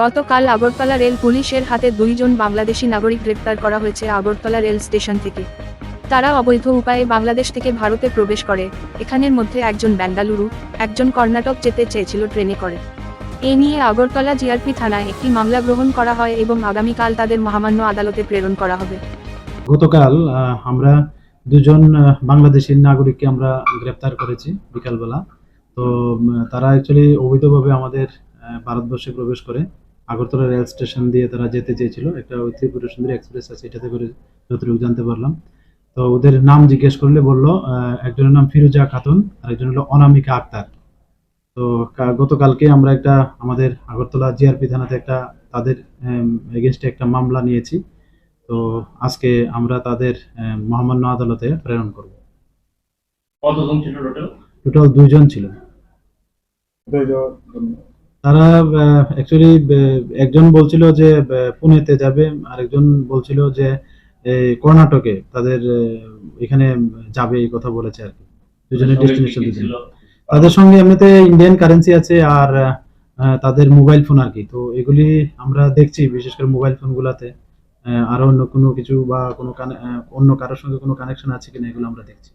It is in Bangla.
গতকাল আগরতলা রেল পুলিশের হাতে দুইজন বাংলাদেশি নাগরিক গ্রেপ্তার করা হয়েছে আগরতলা রেল স্টেশন থেকে। তারা অবৈধ উপায়ে বাংলাদেশ থেকে ভারতে প্রবেশ করে। এখানের মধ্যে একজন বেঙ্গালুরু, একজন কর্ণাটক যেতে চেয়েছিল ট্রেনে করে। এ নিয়ে আগরতলা জিআরপি থানায় একটি মামলা গ্রহণ করা হয় এবং আগামীকাল তাদের মহামান্য আদালতে প্রেরণ করা হবে। গতকাল আমরা দুজন বাংলাদেশের নাগরিককে আমরা গ্রেপ্তার করেছি বিকালবেলা। তো তারা অ্যাকচুয়ালি অবৈধভাবে আমাদের ভারতবর্ষে প্রবেশ করে। আগরতলা রেল স্টেশন দিয়ে তারা যেতে চেয়েছিল। একটা ওই ত্রিপুরা সুন্দরী এক্সপ্রেস আছে এটাতে করে যতটুকু জানতে পারলাম। তো ওদের নাম জিজ্ঞেস করলে বলল আহ, একজনের নাম ফিরোজা খাতুন আর একজন হলো অনামিকা আক্তার। তো গতকালকে আমরা একটা আমাদের আগরতলা জিআরপি থানাতে একটা তাদের এগেনস্টে একটা মামলা নিয়েছি। তো আজকে আমরা তাদের আহ, মহামান্য আদালতে প্রেরণ করব। কতজন ছিল টোটাল? টোটাল দুইজন ছিল। তারা অ্যাকচুয়ালি একজন বলছিল যে পুনেতে যাবে আরেকজন বলছিল যে কর্ণাটকে তাদের এখানে যাবে এই কথা বলেছে আর কি। দুজনের ডেস্টিনেশন দুজন তাদের সঙ্গে এমনিতে ইন্ডিয়ান কারেন্সি আছে আর তাদের মোবাইল ফোন আর কি। তো এগুলি আমরা দেখছি বিশেষ করে মোবাইল ফোনগুলোতে আহ, আরও অন্য কোনো কিছু বা কোনো অন্য কারোর সঙ্গে কোনো কানেকশন আছে কিনা এগুলো আমরা দেখছি।